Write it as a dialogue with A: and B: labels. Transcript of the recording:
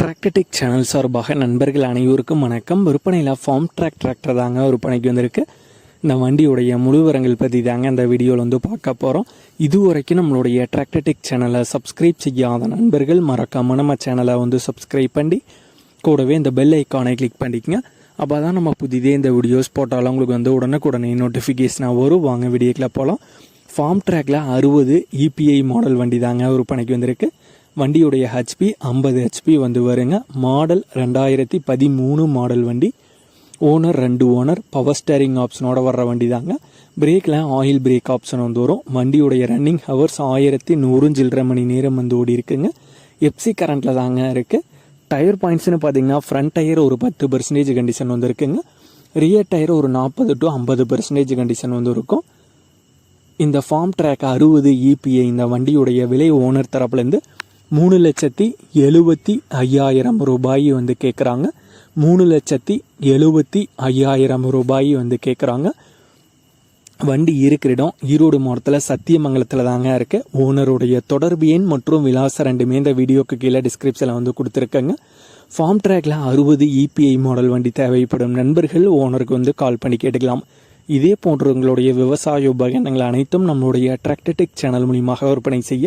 A: Tractor Tech channel சார்பாக நண்பர்கள் அனைவருக்கும் வணக்கம். விற்பனையில் ஃபார்ம் ட்ராக் டிராக்டர் தாங்க விற்பனைக்கு வந்திருக்கு. இந்த வண்டியுடைய முழு விவரங்கள் பற்றி தாங்க இந்த வீடியோவில் வந்து பார்க்க போகிறோம் இது வரைக்கும் நம்மளுடைய டிராக்டர்டெக் சேனலை சப்ஸ்கிரைப் செய்யாத நண்பர்கள் மறக்காமல் நம்ம சேனலை வந்து சப்ஸ்கிரைப் பண்ணி கூடவே இந்த பெல் ஐக்கானை கிளிக் பண்ணிக்கங்க. அப்போ தான் நம்ம புதிதே இந்த வீடியோஸ் போட்டாலும் உங்களுக்கு வந்து உடனுக்குடனே நோட்டிஃபிகேஷனாக வரும். வாங்க வீடியோக்கில் போகலாம் ஃபார்ம் ட்ராக்ல அறுபது இபிஐ மாடல் வண்டி தாங்க விற்பனைக்கு வந்திருக்கு. வண்டியுடைய ஹெச்பி ஐம்பது ஹெச்பி வந்து வருங்க. மாடல் ரெண்டாயிரத்தி பதிமூணு மாடல் வண்டி. ஓனர் ரெண்டு ஓனர் பவர் ஸ்டேரிங் ஆப்ஷனோட வர்ற வண்டி தாங்க பிரேக்கில் ஆயில் பிரேக் ஆப்ஷன் வந்து வரும். வண்டியுடைய ரன்னிங் ஹவர்ஸ் ஆயிரத்தி நூறு சில்லரை மணி நேரம் வந்து ஓடி இருக்குங்க. எப்சி கரண்ட்டில் தாங்க இருக்குது டயர் பாயிண்ட்ஸ்னு பார்த்தீங்கன்னா ஃப்ரண்ட் டயர் ஒரு பத்து பர்சன்டேஜ் கண்டிஷன் வந்து இருக்குங்க. ரியர் டயர் ஒரு நாற்பது டு ஐம்பது பர்சன்டேஜ் கண்டிஷன் வந்து இருக்கும். இந்த ஃபார்ம் ட்ராக் அறுபது இபிஐ இந்த வண்டியுடைய விலை ஓனர் தரப்புலேருந்து மூணு லட்சத்தி எழுபத்தி ஐயாயிரம் ரூபாய் வந்து கேட்குறாங்க மூணு லட்சத்தி எழுபத்தி ஐயாயிரம் ரூபாய் வந்து கேட்குறாங்க வண்டி இருக்கிற இடம் ஈரோடு மாவட்டத்தில் சத்தியமங்கலத்தில் தாங்க இருக்கு. ஓனருடைய தொடர்பு எண் மற்றும் விலாசம் ரெண்டுமே இந்த வீடியோக்கு கீழே டிஸ்கிரிப்ஷனில் வந்து கொடுத்துருக்கேங்க. ஃபார்ம் ட்ராக்ல அறுபது இபிஐ மாடல் வண்டி தேவைப்படும் நண்பர்கள் ஓனருக்கு வந்து கால் பண்ணி கேட்டுக்கலாம். இதே போன்ற உங்களுடைய விவசாய உபகரணங்கள் அனைத்தும் நம்மளுடைய டிராக்டர்டெக் சேனல் மூலியமாக விற்பனை செய்ய